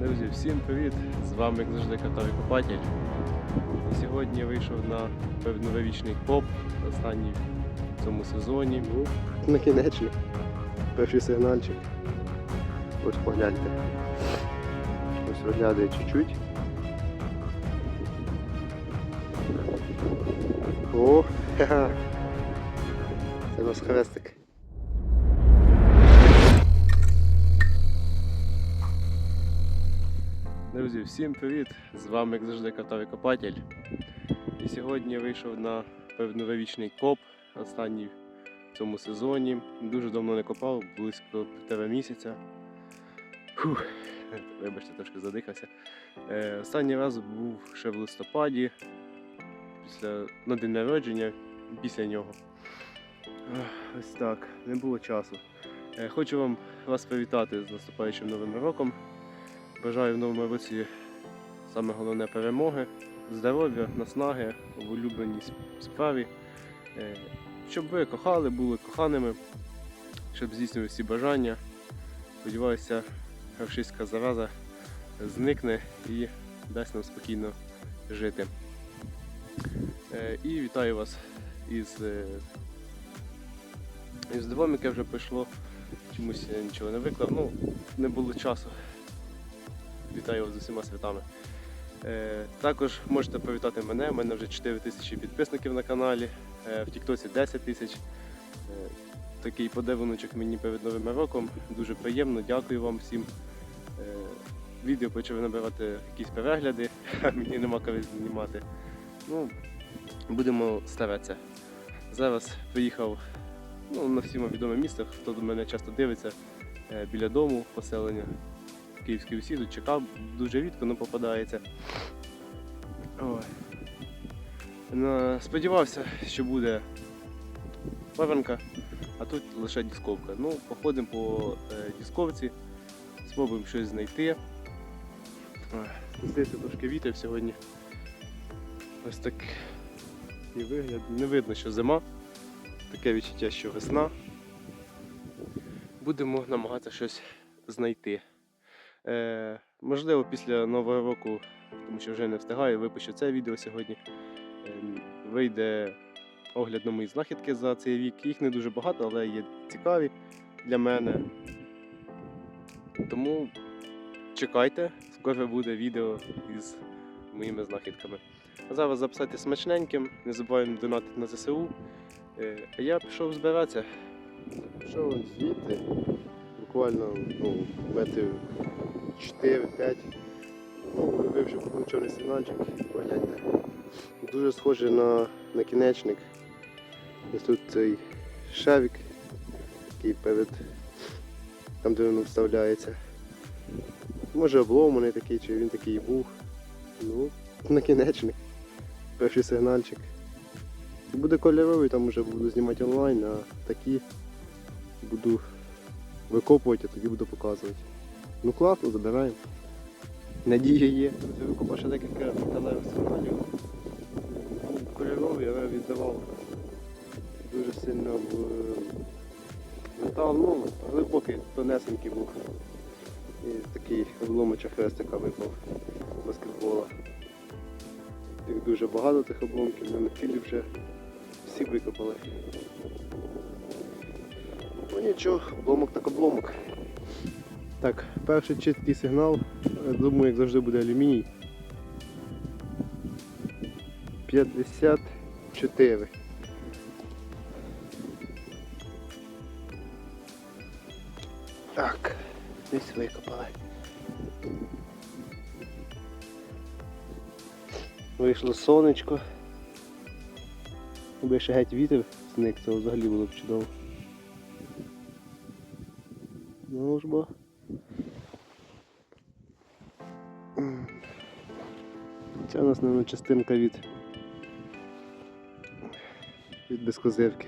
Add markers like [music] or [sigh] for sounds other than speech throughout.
Друзі, всім привіт! З вами як завжди Катовий Копатель. І сьогодні я вийшов на певнововічний поп, останній в цьому сезоні. На накінечник. Перший сигнальчик. Ось погляньте. Ось виглядає чуть-чуть. Всім привіт! З вами як завжди Катовий Копатель. І сьогодні я вийшов на певнововічний коп, останній в цьому сезоні. Дуже давно не копав, близько півтора місяця. Фух, вибачте, трошки задихався. Е, останній раз був ще в листопаді, після, на день народження, після нього. Ось так, не було часу. Е, хочу вам вас привітати з наступаючим новим роком. Бажаю в новому році саме головне перемоги, здоров'я, наснаги в улюбленій справі. Е, Щоб ви кохали, були коханими, щоб здійснили всі бажання. Сподіваюся, рашистська зараза зникне і дасть нам спокійно жити. Е, І вітаю вас із, е, із двом, яке вже прийшло. Чомусь я нічого не виклав. Ну, не було часу. Вітаю вас з усіма святами. Е, також можете привітати мене. У мене вже 4 тисячі підписників на каналі, е, в Тіктоці 10 тисяч. Е, такий подаруночок мені перед Новим роком. Дуже приємно, дякую вам всім. Відео почали набирати якісь перегляди, [laughs] а мені нема коли знімати. Ну, будемо старатися. Зараз приїхав ну, на всім відоме місце, хто до мене часто дивиться, біля дому поселення. Київський усі тут чекав, дуже рідко не попадається. Ой. Ну, сподівався, що буде певенка, а тут лише дісковка. Ну, походимо по е, дісковці, спробуємо щось знайти. Здається, трошки вітер сьогодні. Ось так і вигляд. Не видно, що зима. Таке відчуття, що весна. Будемо намагатися щось знайти. Е, можливо, після Нового року, тому що вже не встигаю, випущу це відео сьогодні. Е, вийде огляд на мої знахідки за цей рік. Їх не дуже багато, але є цікаві для мене. Тому чекайте, скоро буде відео із моїми знахідками. А зараз записати смачненьким, не забуваємо донатити на ЗСУ. Е, а я пішов збиратися. Вон звідти? Буквально ну, метрів 4-5. Ну, ви вже получений сигнальчик, погляньте. Дуже схоже на накінечник. Ось тут цей шавік, який перед там, де він вставляється. Може обломаний такий, чи він такий і був. Ну, накінечник. Перший сигнальчик. Буде кольоровий, там вже буду знімати онлайн, а такі буду викопувати, а тоді буду показувати. Ну класно, забираємо. Надія є. Друзі, викопав ще декілька металевих сигналів. Кольоровий, але віддавав дуже сильно в метал, ну, глибокий, тонесенький був. І такий обломоча хрестика випав баскетбола. Їх дуже багато тих обломків, ми на тілі вже всі викопали. Ну нічого, обломок так обломок. Так, перший чіткий сигнал, думаю, як завжди буде алюміній. 54. Так, десь викопали. Вийшло сонечко. Якби ще геть вітер зник, це взагалі було б чудово. Ну ж бо. Це у нас, частинка від, від безкозирки.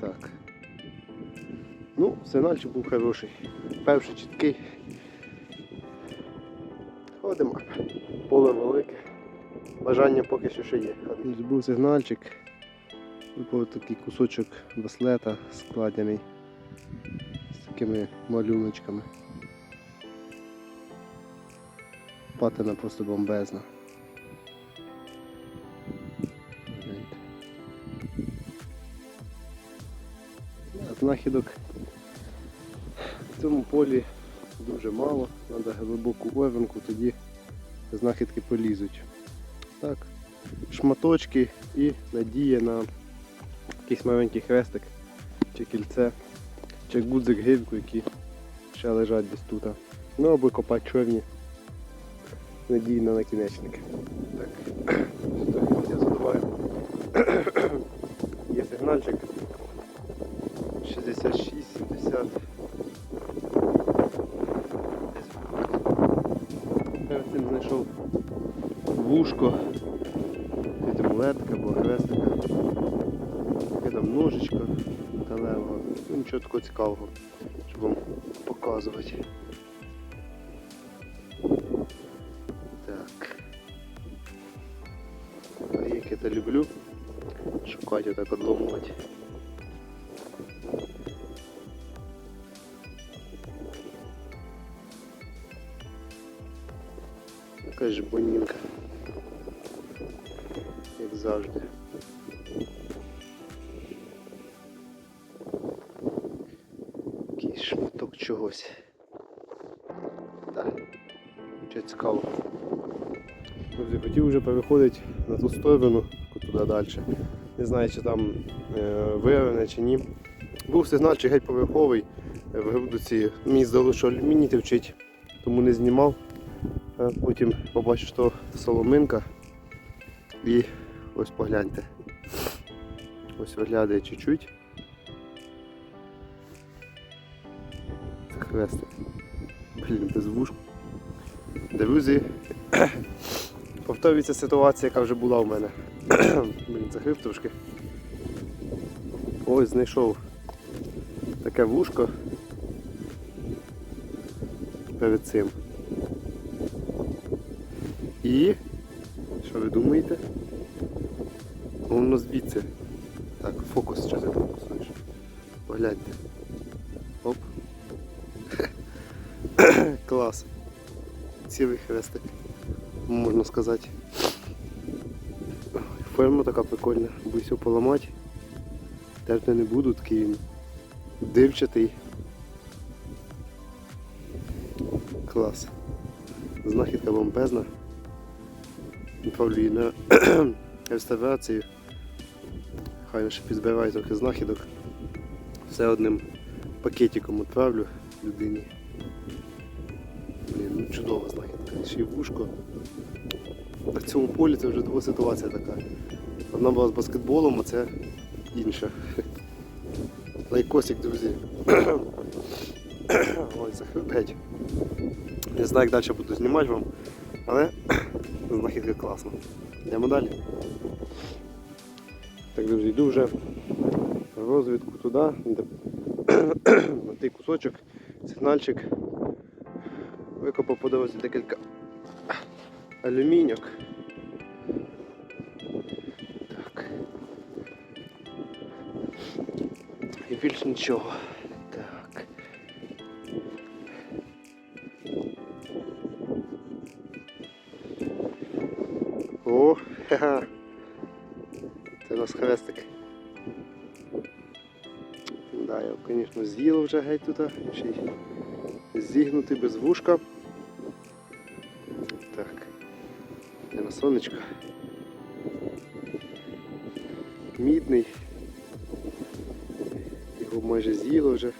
Так. Ну, сигнальчик був хороший. Перший чіткий. Ходимо. Поле велике. Бажання поки що ще є. Був сигнальчик. Випав такий кусочок браслета складений з такими малюночками. Лопатина просто бомбезна. Знахідок в цьому полі дуже мало, треба глибоку овенку, тоді знахідки полізуть. Так, шматочки і надія на якийсь маленький хрестик чи кільце, чи гудзик гильку, які ще лежать десь тут. Ну або копати човні. Надії на накінечник. Так, я задуваю. Є сигнальчик 66, 70. Перед цим знайшов вушко амулетка або хрестика. Таке там ножичко металевого. Ну, нічого такого цікавого, щоб вам показувати. Це люблю. Шукати отак одломувати. Якась ж бонінка. Як завжди. Якийсь шматок чогось. Так. Що цікаво. Друзі, хотів вже переходити на ту сторону, туди далі. Не знаю, чи там е, виявлене чи ні. Був сигнальчик геть поверховий е, в грудиці. Мені здалося, що алюміній тевчить, тому не знімав. Потім побачив, що соломинка. І ось погляньте. Ось виглядає чуть-чуть. Це хрестик. Блін, без вушку. Друзі, повторюється ситуація, яка вже була в мене. [clears throat] Блін, захрип трошки. Ось знайшов таке вушко перед цим. І що ви думаєте? Воно звідси. Так, фокус, що ти? Погляньте. Оп. [clears throat] Клас. Цілий хрестик, можна сказати. Ой, Форма така прикольна, боюсь поламати. Терти не буду, такий дивчатий. Клас. Знахідка бомбезна. Відправлю її на [clears throat] реставрацію. Хай ще підзбираю трохи знахідок. Все одним пакетиком відправлю людині. Блін, ну чудова знахідка. Ще й вушко. На цьому полі це вже друга ситуація така. Одна була з баскетболом, а це інша. Лайкосик, друзі. [coughs] Ой, захребеть. Не знаю, як далі буду знімати вам, але [coughs] знахідка класна. Йдемо далі. Так, друзі, йду вже в розвідку туди, де [coughs] на той кусочок, сигнальчик. Викопав по дорозі декілька алюміньок. Так. І більше нічого. Так. О, ха-ха. Це у нас хрестик. Да, я, звісно, з'їло вже геть тут, ще й зігнутий без вушка. Сонечко. Мідний. Його майже з'їло вже.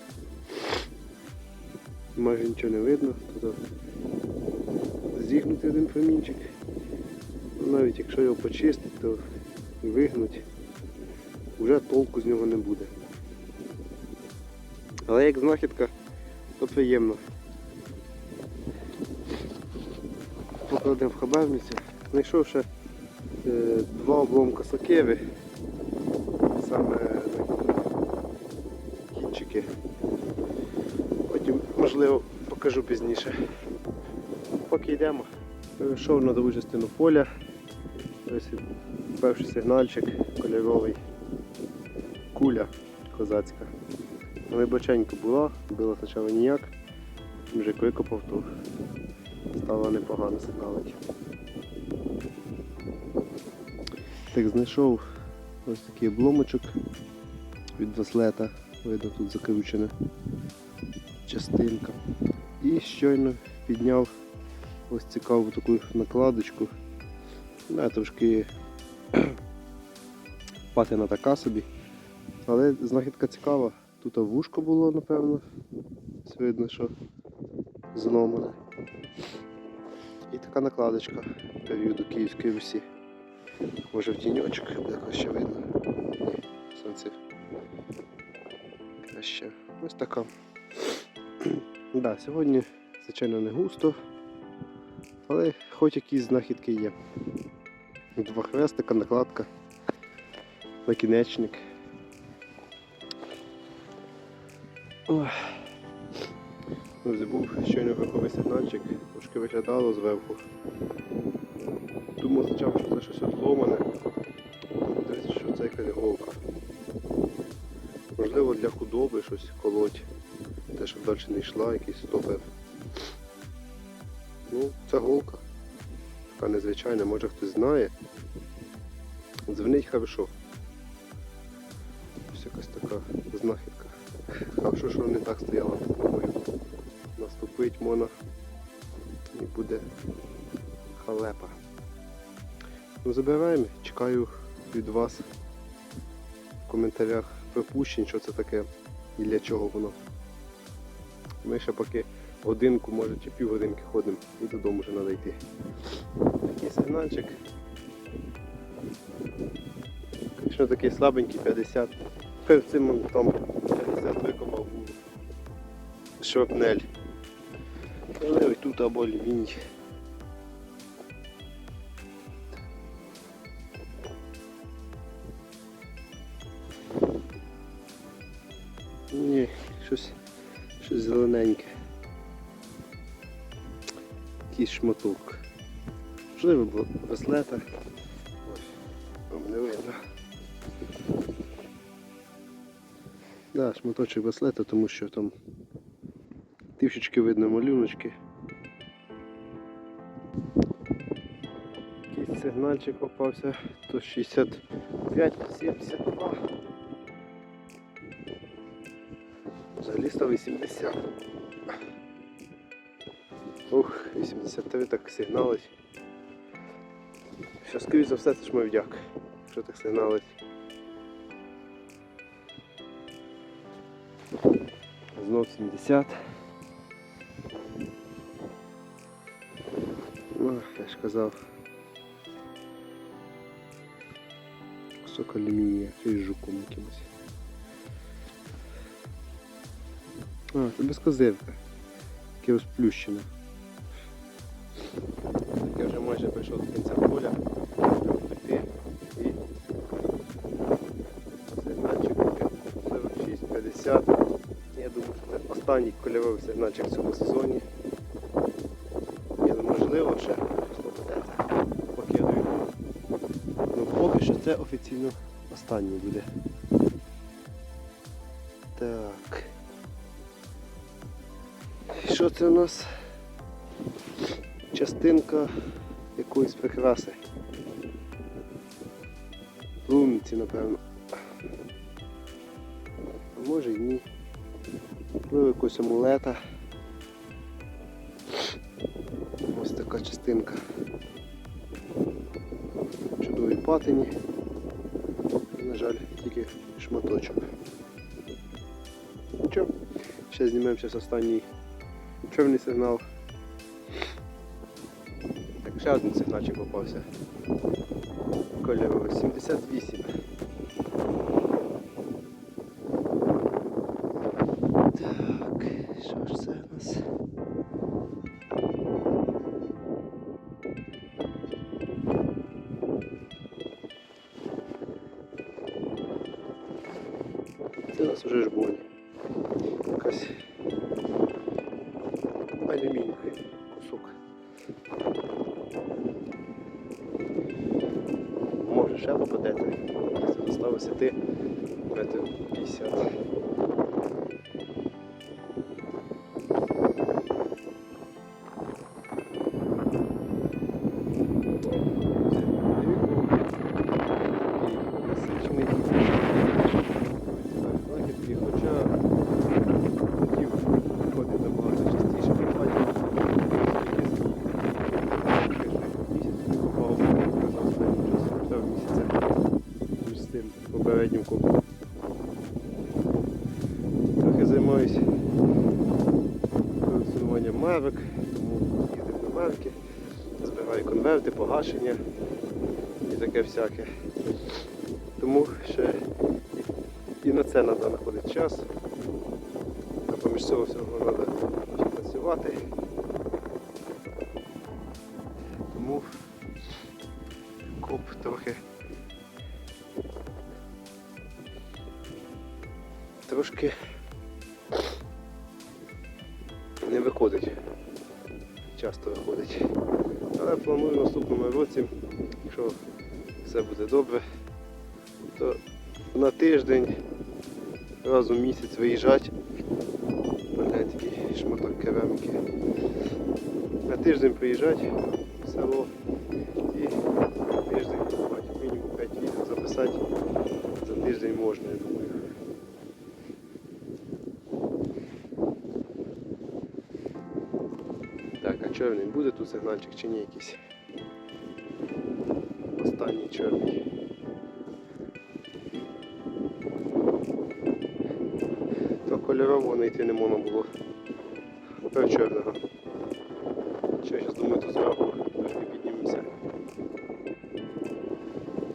Майже нічого не видно. Тут зігнутий один промінчик. Ну, Навіть якщо його почистити, то вигнуть, вже толку з нього не буде. Але як знахідка, то приємно. Покладемо в хабарницю. Знайшов ще е, два обломка сокири. Саме на кінчики. Потім, можливо, покажу пізніше. Поки йдемо. Перейшов на другу частину поля. Ось перший сигнальчик кольоровий. Куля козацька. Глибоченько була, було спочатку ніяк, вже викопав, то стало непогано сигналити. Так, знайшов ось такий обломочок від браслета. Видно, тут закручена частинка. І щойно підняв ось цікаву таку накладочку. Да, трошки [clears throat] патина така собі. Але знахідка цікава. Тут вушко було, напевно. Ось видно, що зломане. І така накладочка періоду Київської Русі. Може в тіньочок буде краще видно. Сонце. Краще. Ось така. да, сьогодні, звичайно, не густо, але хоч якісь знахідки є. Два хрестика, накладка, накінечник. Ой. Друзі, щойно верховий сигнальчик, трошки виглядало зверху. Думав спочатку, що це щось відломане. Дивіться, що це якась голка. Можливо для худоби щось колоть. Те, щоб далі не йшла, якийсь стопер. Ну, це голка. Така незвичайна, може хтось знає. Дзвонить хорошо. Ось якась така знахідка. Хорошо, що не так стояла під ногою. Наступить можна і буде халепа. Ну забираємо, чекаю від вас в коментарях припущень, що це таке і для чого воно. Ми ще поки годинку, може чи півгодинки ходимо і додому вже треба йти. Такий сигнальчик. Звісно такий слабенький 50. Перед цим там 50 викопав шрапнель. Можливо, і тут або алюміній. Щось зелененьке. Якийсь шматок. Можливо, браслета. Ось, вам не видно. Да, шматочок браслета, тому що там трішечки видно малюночки. Якийсь сигнальчик попався, то 65, 72. Взагалі 180. Ух, 83 так сигналить. Що скоріш за все, це ж мовдяк, що так сигналить. Знов 70. Ну, я ж казав. Кусок алюмінія, чи жуком якимось. А, це безкозирка. Яке розплющене. Так я вже майже прийшов до кінця поля. І сигнальчик 46-50. Я думаю, що це останній кольоровий сигнальчик в цьому сезоні. Я думаю, можливо, ще щось. Поки я даю. Ну поки що це офіційно останній буде. Це у нас? Частинка якоїсь прикраси. Лунці, напевно. А може і ні. Можливо, якогось амулета. Ось така частинка. В Чудовій патині. На жаль, тільки шматочок. Нічого. Ще знімемо зараз останній чорний сигнал. Так, ще один сигнальчик попався. Кольоровий 78. Так, що ж це у нас? Це у нас вже жбонь. Якась ще попадете. Це достав висоти 50. Копом. Трохи займаюся колекціонуванням мевик, тому їздив на мевики, збираю конверти, погашення і таке всяке. Тому ще і на це треба знаходити час. А поміж цього всього треба працювати. Трошки не виходить. Часто виходить. Але планую в наступному році, якщо все буде добре, то на тиждень раз у місяць виїжджати. Мене шматок кераміки. На тиждень приїжджати Так, а чорний буде тут сигнальчик чи ні якийсь? Останній чорний. То кольорового знайти не можна було. Тепер чорного. Що я зараз думаю, тут зверху трошки піднімемося.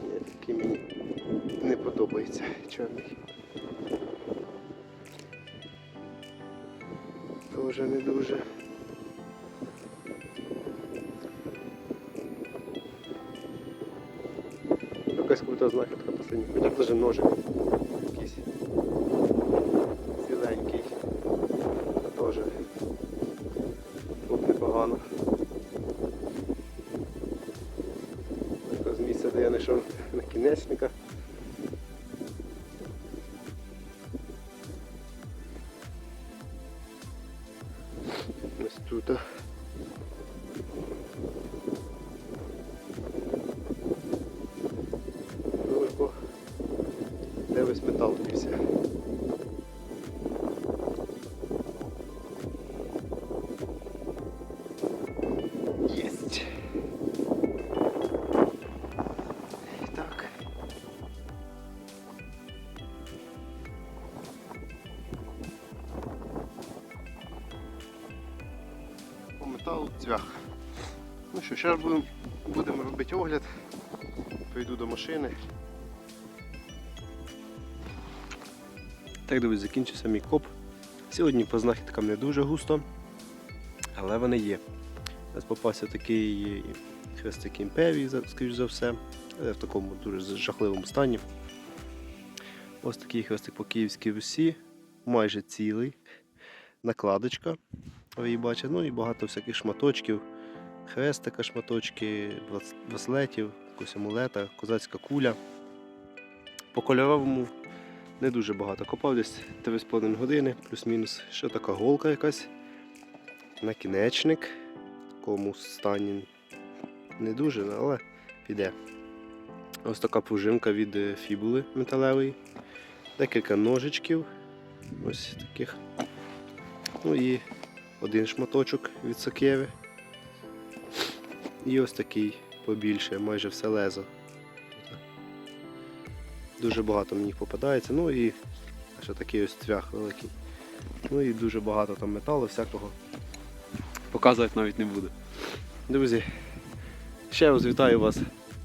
Ні, такий мені не подобається чорний. Крута знахідка последня. Хоча б даже ножик якийсь ціленький. Теж тут непогано. З місце, де я знайшов накінечника. Ось зараз будемо, будемо робити огляд. Прийду до машини. Так, друзі, закінчився мій коп. Сьогодні по знахідкам не дуже густо, але вони є. Ось попався такий хрестик імперії, скоріш за все, але в такому дуже жахливому стані. Ось такий хрестик по Київській Русі, майже цілий. Накладочка, ви її бачите, ну і багато всяких шматочків, хрестика, шматочки, брас- браслетів, якогось амулета, козацька куля. По кольоровому не дуже багато. Копав десь 3,5 години, плюс-мінус. Ще така голка якась. Накінечник. В такому стані не дуже, але піде. Ось така пружинка від е, фібули металевої. Декілька ножичків. Ось таких. Ну і один шматочок від сокири. І ось такий побільше, майже все лезо. Дуже багато мені попадається. Ну і ще такий ось цвях великий. Ну і дуже багато там металу всякого. Показувати навіть не буду. Друзі, ще раз вітаю вас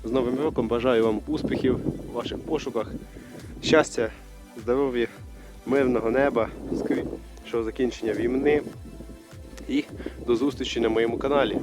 з Новим роком. Бажаю вам успіхів у ваших пошуках, щастя, здоров'я, мирного неба, скорішого закінчення війни. І до зустрічі на моєму каналі.